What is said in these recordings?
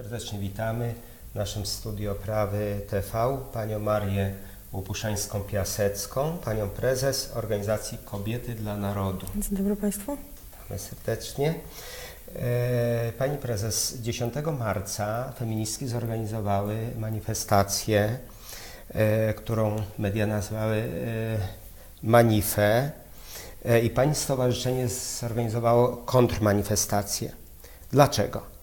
Serdecznie witamy w naszym studio Prawy TV panią Marię Łopuszańską-Piasecką, panią prezes organizacji Kobiety dla Narodu. Dzień dobry Państwu. Witamy serdecznie. E, Pani prezes, 10 marca feministki zorganizowały manifestację, e, którą media nazwały e, Manifę i Pani stowarzyszenie zorganizowało kontrmanifestację. Dlaczego?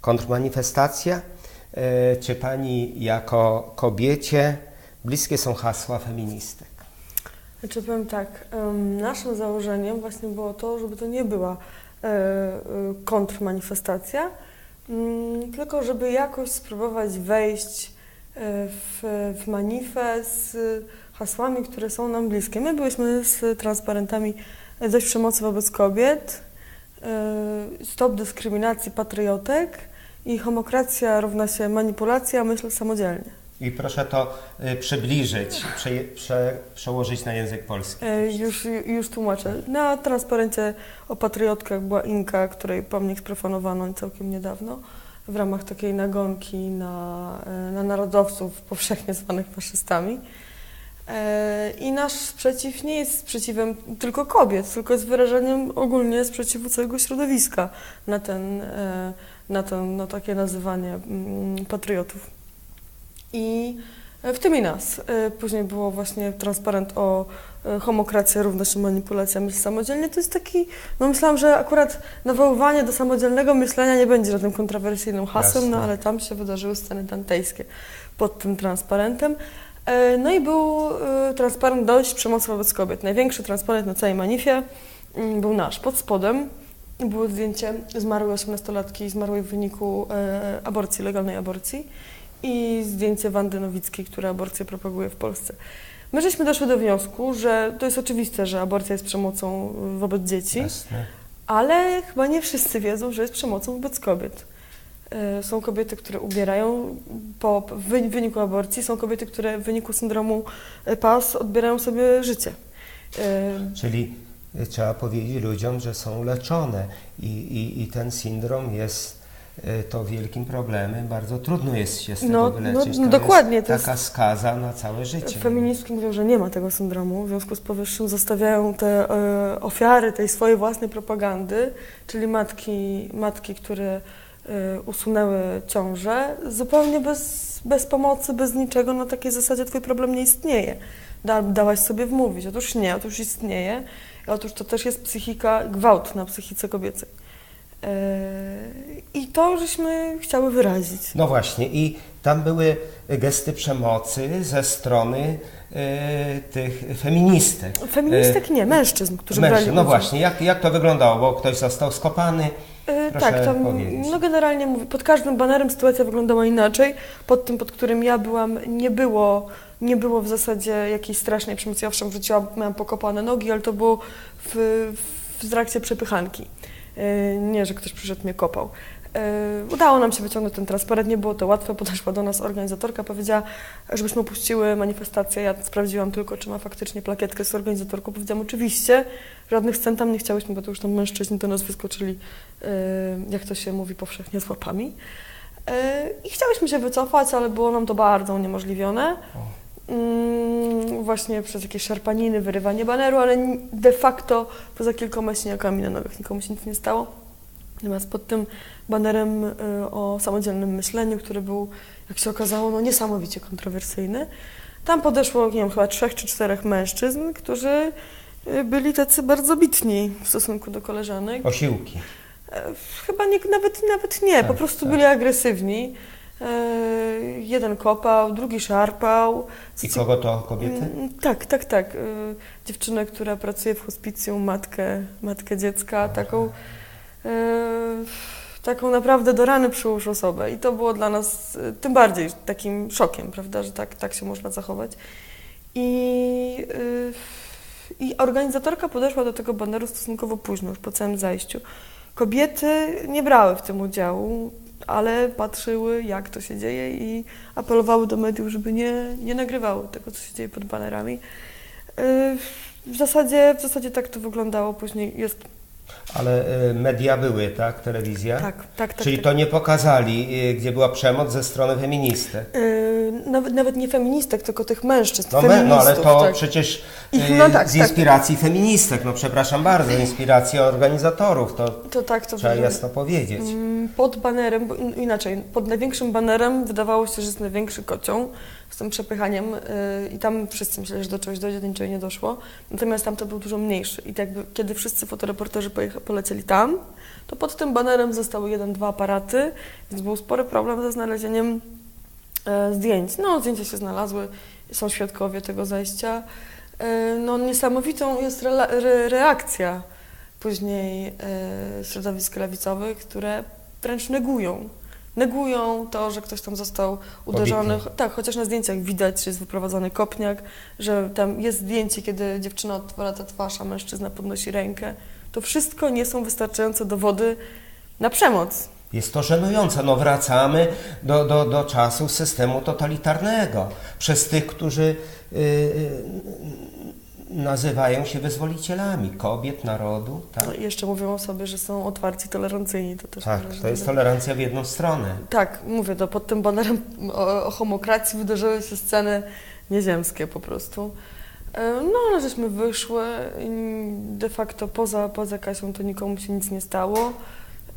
Kontrmanifestacja? E, Czy Pani jako kobiecie bliskie są hasła feministek? Znaczy powiem tak, naszym założeniem właśnie było to, żeby to nie była e, e, kontrmanifestacja, mm, tylko żeby jakoś spróbować wejść w, w z hasłami, które są nam bliskie. My byliśmy z transparentami dość przemocy wobec kobiet, stop dyskryminacji patriotek i homokracja równa się manipulacja, myśl samodzielnie. I proszę to y, przybliżyć, prze, prze, przełożyć na język polski. E, Już, już tłumaczę. Na transparencie o patriotkach była Inka, której pomnik sprofanowano całkiem niedawno w ramach takiej nagonki na, e, na narodowców powszechnie zwanych faszystami. E, I nasz sprzeciw nie jest sprzeciwem tylko kobiet, tylko jest wyrażeniem ogólnie sprzeciwu całego środowiska na, ten, e, na, ten, na takie nazywanie mm, patriotów. I w tym i nas. E, Później było właśnie transparent o e, homokracja równa się manipulacja myśl samodzielnie. To jest taki, no myślałam, że akurat nawoływanie do samodzielnego myślenia nie będzie żadnym kontrowersyjnym hasłem, no Jasne. ale tam się wydarzyły sceny dantejskie pod tym transparentem. E, No i był e, transparent dość przemocy wobec kobiet. Największy transparent na całej manifie mm, był nasz. Pod spodem było zdjęcie zmarłej 18-latki, zmarłej w wyniku e, aborcji, legalnej aborcji i zdjęcie Wandy Nowickiej, która aborcję propaguje w Polsce. My żeśmy doszły do wniosku, że to jest oczywiste, że aborcja jest przemocą wobec dzieci, Jasne. ale chyba nie wszyscy wiedzą, że jest przemocą wobec kobiet. Y, Są kobiety, które ubierają po wyniku aborcji, są kobiety, które w wyniku syndromu y, PAS odbierają sobie życie. Y, Czyli trzeba powiedzieć ludziom, że są leczone i, i, i ten syndrom jest y, to wielkim problemem. Bardzo trudno jest się z tego No, wyleczyć. no, To dokładnie, Jest to jest- taka skaza na całe życie. Feministki mówią, że nie ma tego syndromu, w związku z powyższym zostawiają te e, ofiary tej swojej własnej propagandy, czyli matki, matki które e, usunęły ciążę, zupełnie bez, bez pomocy, bez niczego, na takiej zasadzie twój problem nie istnieje. Da, dałaś sobie wmówić. Otóż nie, otóż istnieje. Otóż to też jest psychika, gwałt na psychice kobiecej. E, I to żeśmy chciały wyrazić. No właśnie, i tam były gesty przemocy ze strony y, tych feministek. Feministek nie, mężczyzn, którzy Mężczyzn. brali No udział. właśnie, jak, jak to wyglądało? Bo ktoś został skopany. E, Proszę tak, tam, powiedzieć. no generalnie mówię, pod każdym banerem sytuacja wyglądała inaczej. Pod tym, pod którym ja byłam, nie było, nie było w zasadzie jakiejś strasznej przemocy. Owszem wrzuciłam, miałam pokopane nogi, ale to było w, w przepychanki. E, Nie, że ktoś przyszedł mnie kopał. E, Udało nam się wyciągnąć ten transparent, nie było to łatwe. Podeszła do nas organizatorka, powiedziała, żebyśmy opuściły manifestację. Ja sprawdziłam tylko, czy ma faktycznie plakietkę z organizatorką. Powiedziałam, oczywiście, żadnych scen tam nie chciałyśmy, bo to już tam mężczyźni do nas wyskoczyli, e, jak to się mówi powszechnie, z łapami. I chciałyśmy się wycofać, ale było nam to bardzo uniemożliwione. Mm, Właśnie przez jakieś szarpaniny, wyrywanie baneru, ale de facto poza kilkoma siniakami na nogach nikomu się nic nie stało. Natomiast pod tym banerem y, o samodzielnym myśleniu, który był, jak się okazało, no niesamowicie kontrowersyjny, tam podeszło, nie wiem, chyba trzech czy czterech mężczyzn, którzy y, byli tacy bardzo bitni w stosunku do koleżanek. Osiłki. E, Chyba nie, nawet, nawet nie, po Tak, prostu tak. byli agresywni. E, Jeden kopał, drugi szarpał. I kogo to kobiety? Mm, Tak, tak, tak. Y, Dziewczynę, która pracuje w hospicjum, matkę, matkę dziecka, taką, taką naprawdę do rany przyłóż osobę. I to było dla nas tym bardziej takim szokiem, prawda, że tak, tak się można zachować. I, I organizatorka podeszła do tego baneru stosunkowo późno, już po całym zajściu. Kobiety nie brały w tym udziału, ale patrzyły, jak to się dzieje i apelowały do mediów, żeby nie, nie nagrywały tego, co się dzieje pod banerami. Yy, W zasadzie, w zasadzie tak to wyglądało. Później jest Ale y, media były, tak? Telewizja? Tak, tak, tak. Czyli tak. to nie pokazali, y, gdzie była przemoc ze strony feministek. Yy, nawet, nawet nie feministek, tylko tych mężczyzn, No, me, no ale to tak. przecież Ich- no tak, z tak. inspiracji feministek, no przepraszam bardzo, inspiracji organizatorów, to To tak, to trzeba wygląda. jasno powiedzieć. Mm, Pod banerem, inaczej, pod największym banerem wydawało się, że jest największy kocioł z tym przepychaniem yy, i tam wszyscy myśleli, że do czegoś dojdzie, do niczego nie doszło. Natomiast tam to był dużo mniejszy i tak kiedy wszyscy fotoreporterzy polecieli tam, to pod tym banerem zostały jeden, dwa aparaty, więc był spory problem ze znalezieniem e, zdjęć. No, zdjęcia się znalazły, są świadkowie tego zajścia. E, no, niesamowitą jest re- reakcja później e, środowisk lewicowych, które wręcz negują. Negują to, że ktoś tam został uderzony. Tak, chociaż na zdjęciach widać, że jest wyprowadzony kopniak, że tam jest zdjęcie, kiedy dziewczyna odwraca twarz, a mężczyzna podnosi rękę. To wszystko nie są wystarczające dowody na przemoc. Jest to żenujące. No wracamy do, do, do czasu systemu totalitarnego. Przez tych, którzy y, y, nazywają się wyzwolicielami kobiet, narodu. Tak, No i jeszcze mówią o sobie, że są otwarci, tolerancyjni. To też tak to jest tolerancja w jedną stronę. Tak, mówię to, pod tym banerem o, o homokracji wydarzyły się sceny nieziemskie po prostu. E, No, ale żeśmy wyszły i de facto poza, poza Kasią to nikomu się nic nie stało,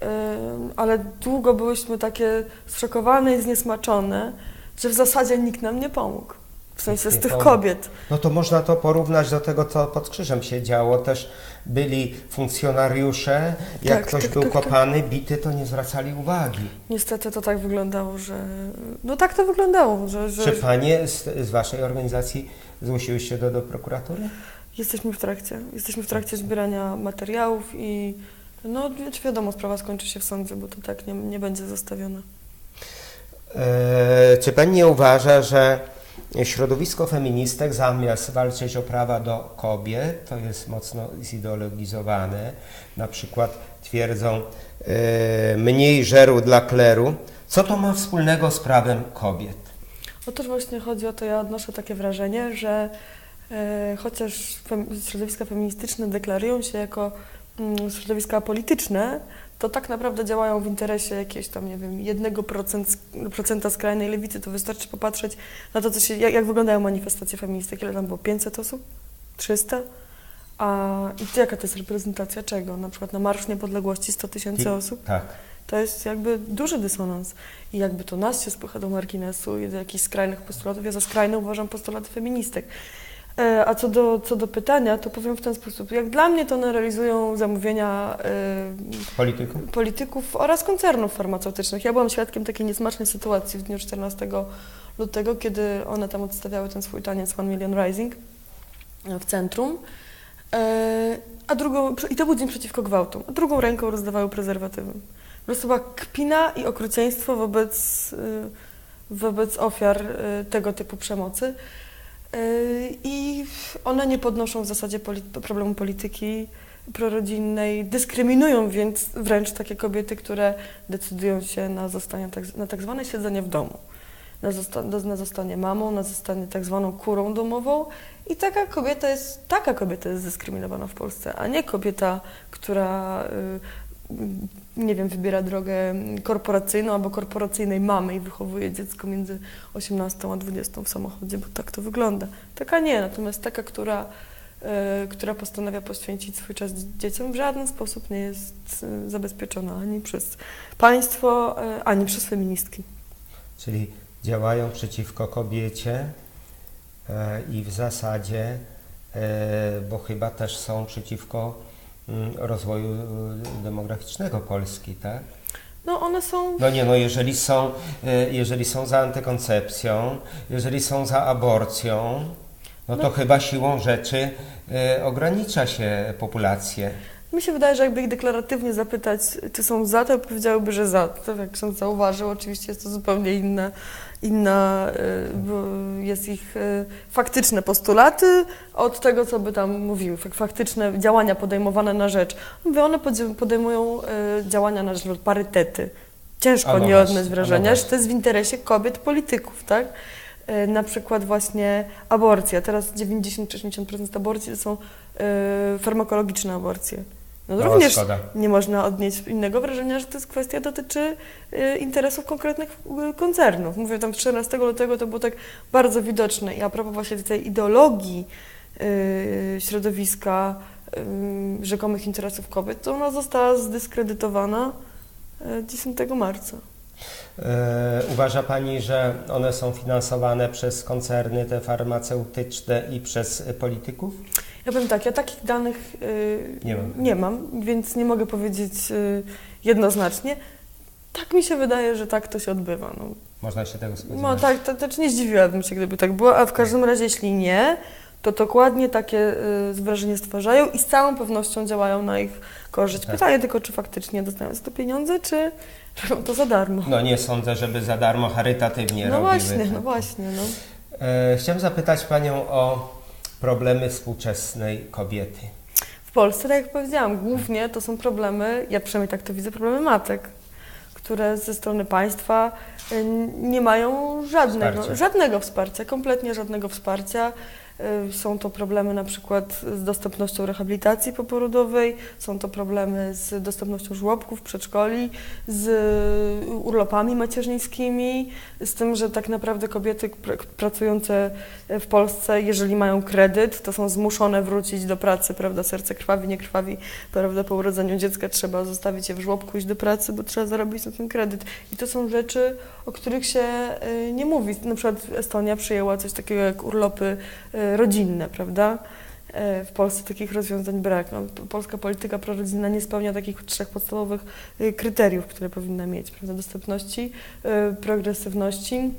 E, ale długo byłyśmy takie zszokowane i zniesmaczone, że w zasadzie nikt nam nie pomógł. W sensie z tych kobiet. No to można to porównać do tego, co pod krzyżem się działo. Też byli funkcjonariusze, jak Tak, ktoś tak, był tak, tak. kopany, bity, to nie zwracali uwagi. Niestety to tak wyglądało, że... No tak to wyglądało, że... że Czy panie z, z waszej organizacji zgłosiłyście do, do prokuratury? Jesteśmy w trakcie. Jesteśmy w trakcie zbierania materiałów i no wiadomo, sprawa skończy się w sądzie, bo to tak nie, nie będzie zostawione. E, czy pani nie uważa, że środowisko feministek zamiast walczyć o prawa do kobiet, to jest mocno zideologizowane, na przykład twierdzą e, mniej żeru dla kleru, co to ma wspólnego z prawem kobiet? Otóż właśnie chodzi o to, ja odnoszę takie wrażenie, że e, chociaż fem, środowiska feministyczne deklarują się jako mm, środowiska polityczne, to tak naprawdę działają w interesie jakiegoś tam, nie wiem, 1% sk- procenta skrajnej lewicy. To wystarczy popatrzeć na to, co się, jak, jak wyglądają manifestacje feministek. Ile tam było? 500 osób? 300? A i to jaka to jest reprezentacja czego? Na przykład na Marsz Niepodległości 100 tysięcy osób? Tak. To jest jakby duży dysonans. I jakby to nas się spycha do marginesu i do jakichś skrajnych postulatów. Ja za skrajne uważam postulaty feministek. E, A co do, co do pytania, to powiem w ten sposób. Jak dla mnie to one realizują zamówienia e, Polityków? polityków oraz koncernów farmaceutycznych. Ja byłam świadkiem takiej niesmacznej sytuacji w dniu 14 lutego, kiedy one tam odstawiały ten swój taniec One Million Rising e, w centrum. A drugą, I to był dzień przeciwko gwałtom. A drugą ręką rozdawały prezerwatywy. Po prostu była kpina i okrucieństwo wobec, y, wobec ofiar tego typu przemocy. Y, I one nie podnoszą w zasadzie problemu polityki prorodzinnej, dyskryminują więc wręcz takie kobiety, które decydują się na, zostanie tak, na tak zwane siedzenie w domu. Na, zosta- na zostanie mamą, na zostanie tak zwaną kurą domową i taka kobieta jest, taka kobieta jest dyskryminowana w Polsce, a nie kobieta, która y, nie wiem, wybiera drogę korporacyjną albo korporacyjnej mamy i wychowuje dziecko między 18 a 20 w samochodzie, bo tak to wygląda. Taka nie, natomiast taka, która, e, która postanawia poświęcić swój czas dzieciom, w żaden sposób nie jest e, zabezpieczona ani przez państwo, e, ani przez feministki. Czyli działają przeciwko kobiecie i w zasadzie, bo chyba też są przeciwko rozwoju e, demograficznego Polski, tak? No one są No nie, no jeżeli są, e, jeżeli są za antykoncepcją, jeżeli są za aborcją, no to No. chyba siłą rzeczy e, ogranicza się populację. Mi się wydaje, że jakby ich deklaratywnie zapytać, czy są za, to powiedziałyby, że za. To jak ksiądz zauważył, oczywiście jest to zupełnie inna, inna bo jest ich y, faktyczne postulaty od tego, co by tam mówiły, fak- faktyczne działania podejmowane na rzecz. Mówię, one podejmują y, działania na rzecz parytety. Ciężko no nie odnieść no wrażenia, że to jest w interesie kobiet polityków, tak? Na przykład właśnie aborcja. Teraz 90-80% aborcji to są farmakologiczne aborcje. No, również szkoda. nie można odnieść innego wrażenia, że to jest kwestia dotyczy y, interesów konkretnych y, koncernów. Mówię tam 14 lutego to było tak bardzo widoczne i a propos właśnie tej ideologii y, środowiska y, rzekomych interesów kobiet, to ona została zdyskredytowana y, 10 marca. E, Uważa Pani, że one są finansowane przez koncerny te farmaceutyczne i przez polityków? Ja powiem tak, ja takich danych y, Nie mam. nie mam, więc nie mogę powiedzieć y, jednoznacznie. Tak mi się wydaje, że tak to się odbywa. No, Można się tego spodziewać. no tak, to, znaczy nie zdziwiłabym się, gdyby tak było, a w każdym razie, jeśli nie, to dokładnie takie y, wrażenie stwarzają i z całą pewnością działają na ich korzyść. Tak. Pytanie tylko, czy faktycznie dostają za to pieniądze, czy robią to za darmo. No nie sądzę, żeby za darmo charytatywnie No robiły. właśnie, to. no właśnie, no. E, Chciałem zapytać Panią o problemy współczesnej kobiety. W Polsce, tak jak powiedziałam, głównie to są problemy, ja przynajmniej tak to widzę, problemy matek, które ze strony państwa y, nie mają żadnego, Wsparcia. żadnego wsparcia, kompletnie żadnego wsparcia. Y, Są to problemy na przykład z dostępnością rehabilitacji poporodowej, są to problemy z dostępnością żłobków, przedszkoli, z urlopami macierzyńskimi, z tym, że tak naprawdę kobiety pr- pracujące w Polsce, jeżeli mają kredyt, to są zmuszone wrócić do pracy, prawda, serce krwawi, nie krwawi, prawda, po urodzeniu dziecka trzeba zostawić je w żłobku, iść do pracy, bo trzeba zarobić na ten kredyt. I to są rzeczy, o których się y, nie mówi. Na przykład Estonia przyjęła coś takiego jak urlopy y, rodzinne, prawda? E, W Polsce takich rozwiązań brak. No, polska polityka prorodzinna nie spełnia takich trzech podstawowych y, kryteriów, które powinna mieć, prawda? Dostępności, y, progresywności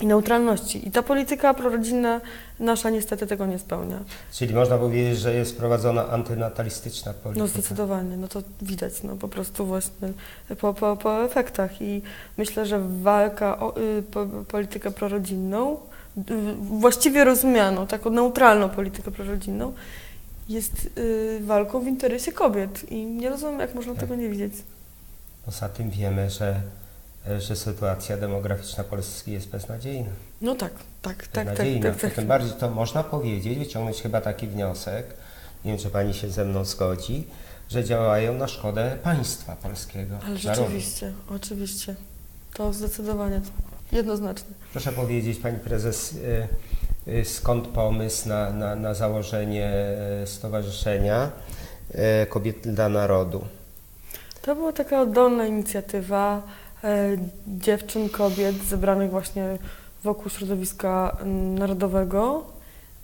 i neutralności. I ta polityka prorodzinna nasza niestety tego nie spełnia. Czyli można powiedzieć, że jest prowadzona antynatalistyczna polityka. No zdecydowanie, no to widać, no po prostu właśnie po, po, po efektach i myślę, że walka o y, po, politykę prorodzinną, właściwie rozumianą, taką neutralną politykę prorodzinną, jest y, walką w interesie kobiet i nie rozumiem, jak można tego nie widzieć. Poza tym wiemy, że, że sytuacja demograficzna Polski jest beznadziejna. No tak, tak, tak, tak, beznadziejna. tak, tak. Tym bardziej to można powiedzieć, wyciągnąć chyba taki wniosek, nie wiem, czy Pani się ze mną zgodzi, że działają na szkodę państwa polskiego. Ale narodu. rzeczywiście, oczywiście, to zdecydowanie, jednoznacznie. Proszę powiedzieć, Pani Prezes, y, y, skąd pomysł na, na, na założenie y, Stowarzyszenia y, Kobiet dla Narodu? To była taka oddolna inicjatywa e, dziewczyn, kobiet zebranych właśnie wokół środowiska narodowego,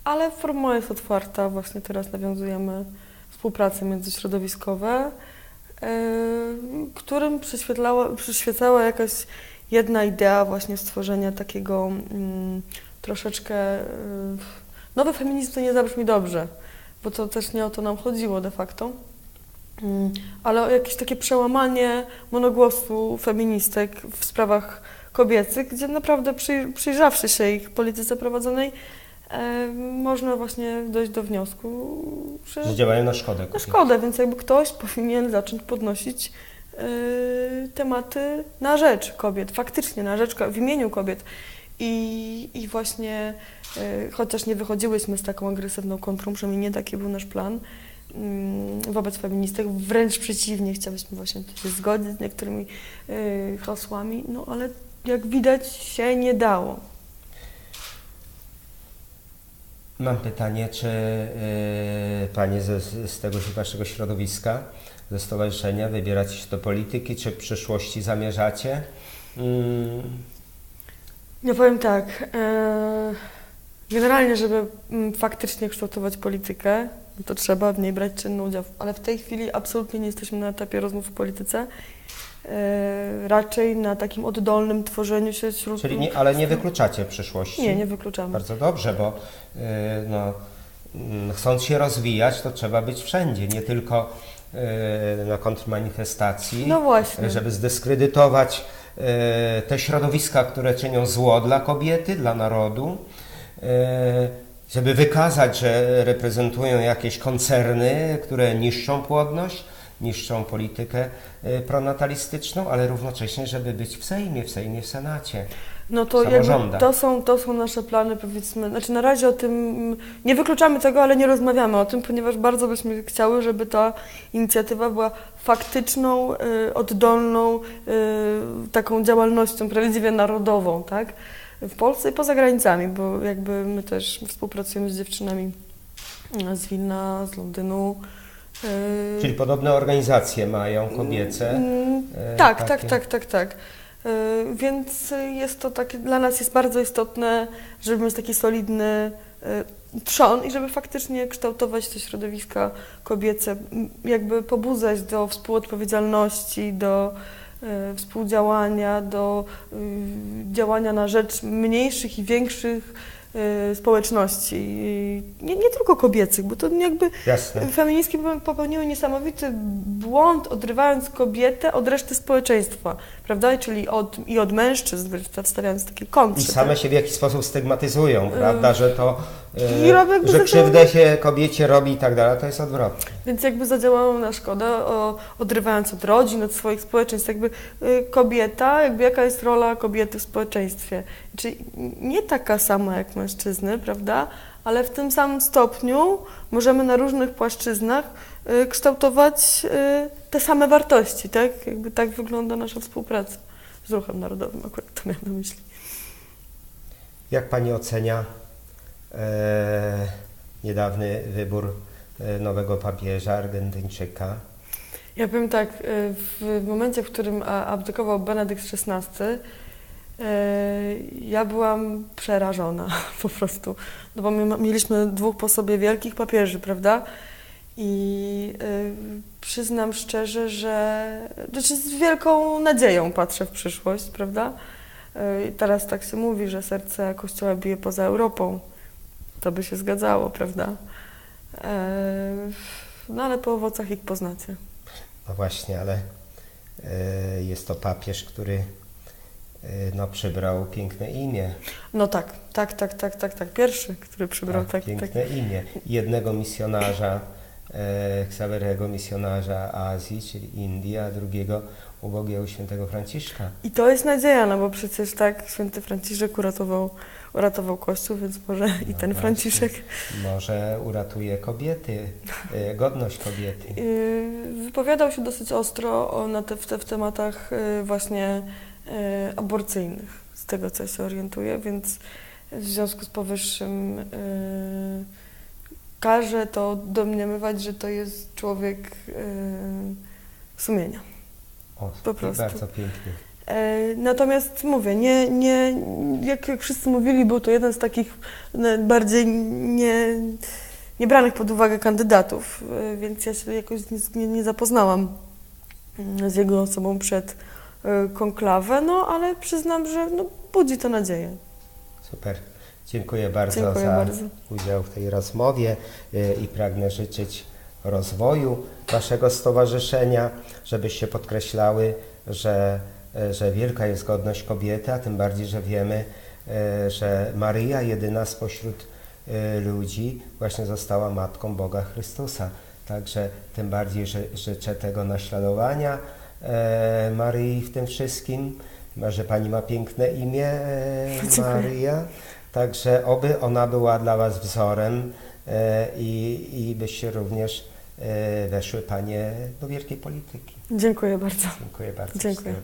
ale formuła jest otwarta. Właśnie teraz nawiązujemy współpracę międzyśrodowiskowe, e, którym przyświetlała, przyświecała jakaś jedna idea właśnie stworzenia takiego mm, troszeczkę... E, nowy feminizm to nie zabrzmi dobrze, bo to też nie o to nam chodziło de facto. Mm, ale o jakieś takie przełamanie monogłosu feministek w sprawach kobiecych, gdzie naprawdę przy, przyjrzawszy się ich polityce prowadzonej, e, można właśnie dojść do wniosku, że Że działają na szkodę na kobiet. szkodę, więc jakby ktoś powinien zacząć podnosić tematy na rzecz kobiet, faktycznie na rzecz, w imieniu kobiet. I, i właśnie, e, chociaż nie wychodziłyśmy z taką agresywną kontrą, przynajmniej nie taki był nasz plan, mm, wobec feministek, wręcz przeciwnie, chciałyśmy właśnie się zgodzić z niektórymi e, hasłami, no ale jak widać się nie dało. Mam pytanie, czy y, Panie ze, z tego Waszego środowiska, ze stowarzyszenia, wybieracie się do polityki, czy w przyszłości zamierzacie? Mm, Ja powiem tak. E, generalnie, żeby mm, faktycznie kształtować politykę, to trzeba w niej brać czynny udział. Ale w tej chwili absolutnie nie jesteśmy na etapie rozmów o polityce. E, raczej na takim oddolnym tworzeniu się wśród. czyli nie, ale nie wykluczacie przyszłości? Nie, nie wykluczamy. Bardzo dobrze, bo y, no, mm, chcąc się rozwijać, to trzeba być wszędzie, nie tylko na kontrmanifestacji, No właśnie. żeby zdyskredytować y, te środowiska, które czynią zło dla kobiety, dla narodu, y, żeby wykazać, że reprezentują jakieś koncerny, które niszczą płodność, niszczą politykę pronatalistyczną, ale równocześnie, żeby być w Sejmie, w Sejmie, w Senacie. No to jakby to są, to są nasze plany, powiedzmy. Znaczy na razie o tym nie wykluczamy tego, ale nie rozmawiamy o tym, ponieważ bardzo byśmy chciały, żeby ta inicjatywa była faktyczną, y, oddolną, y, taką działalnością prawdziwie narodową, tak? W Polsce i poza granicami, bo jakby my też współpracujemy z dziewczynami z Wilna, z Londynu. y, Czyli podobne organizacje mają kobiece. Mm, e, Tak, tak, tak, tak, tak. Y, Więc jest to takie, dla nas jest bardzo istotne, żeby mieć taki solidny y, trzon i żeby faktycznie kształtować te środowiska kobiece, jakby pobudzać do współodpowiedzialności, do y, współdziałania, do działania na rzecz mniejszych i większych społeczności. I Nie, nie tylko kobiecych, bo to jakby Jasne. Feministki popełniły niesamowity błąd, odrywając kobietę od reszty społeczeństwa, prawda? Czyli od, i od mężczyzn, wstawiając takie I kontrze. same się w jakiś sposób stygmatyzują, prawda, że to, I jakby że krzywdę się kobiecie robi i tak dalej, to jest odwrotnie. Więc jakby zadziałało na szkodę, o, odrywając od rodzin, od swoich społeczeństw, jakby y, kobieta, jakby jaka jest rola kobiety w społeczeństwie. Czyli nie taka sama jak mężczyzny, prawda? Ale w tym samym stopniu możemy na różnych płaszczyznach y, kształtować y, te same wartości, tak? Jakby tak wygląda nasza współpraca z ruchem narodowym, akurat to miałam na myśli. Jak Pani ocenia e, niedawny wybór e, nowego papieża Argentyńczyka? Ja powiem tak, y, w momencie, w którym abdykował Benedykt XVI, ja byłam przerażona po prostu, no bo my mieliśmy dwóch po sobie wielkich papieży, prawda? I przyznam szczerze, że znaczy z wielką nadzieją patrzę w przyszłość, prawda? Y, teraz tak się mówi, że serce Kościoła bije poza Europą. To by się zgadzało, prawda? E, No ale po owocach ich poznacie. No właśnie, ale e, jest to papież, który e, no, przybrał piękne imię. No tak, tak, tak, tak, tak, tak. Pierwszy, który przybrał tak, tak. piękne imię. Jednego misjonarza, e, misjonarza Azji, czyli Indii, a drugiego ubogiego świętego Franciszka. I to jest nadzieja, no bo przecież tak święty Franciszek uratował, uratował Kościół, więc może i No ten właśnie. Franciszek. Może uratuje kobiety, e, godność kobiety. Yy, Wypowiadał się dosyć ostro o, na te, w, te, w tematach yy, właśnie aborcyjnych, z tego co ja się orientuję, więc w związku z powyższym yy, każe to domniemywać, że to jest człowiek yy, sumienia. O, Po prostu. Bardzo pięknie. E, Natomiast mówię, nie, nie, jak, jak wszyscy mówili, był to jeden z takich bardziej nie, niebranych pod uwagę kandydatów, e, więc ja się jakoś nie, nie zapoznałam mm, z jego osobą przed e, konklawę, no ale przyznam, że no, budzi to nadzieję. Super. Dziękuję bardzo Dziękuję za bardzo. udział w tej rozmowie i pragnę życzyć rozwoju Waszego stowarzyszenia, żebyście podkreślały, że, że wielka jest godność kobiety, a tym bardziej, że wiemy, y, że Maryja, jedyna spośród y, ludzi, właśnie została Matką Boga Chrystusa. Także tym bardziej, że życzę tego naśladowania e, Maryi w tym wszystkim, że Pani ma piękne imię, e. Maryja. Także oby ona była dla Was wzorem e, i, i byście również e, weszły Panie do wielkiej polityki. Dziękuję bardzo. Dziękuję bardzo. Dziękuję.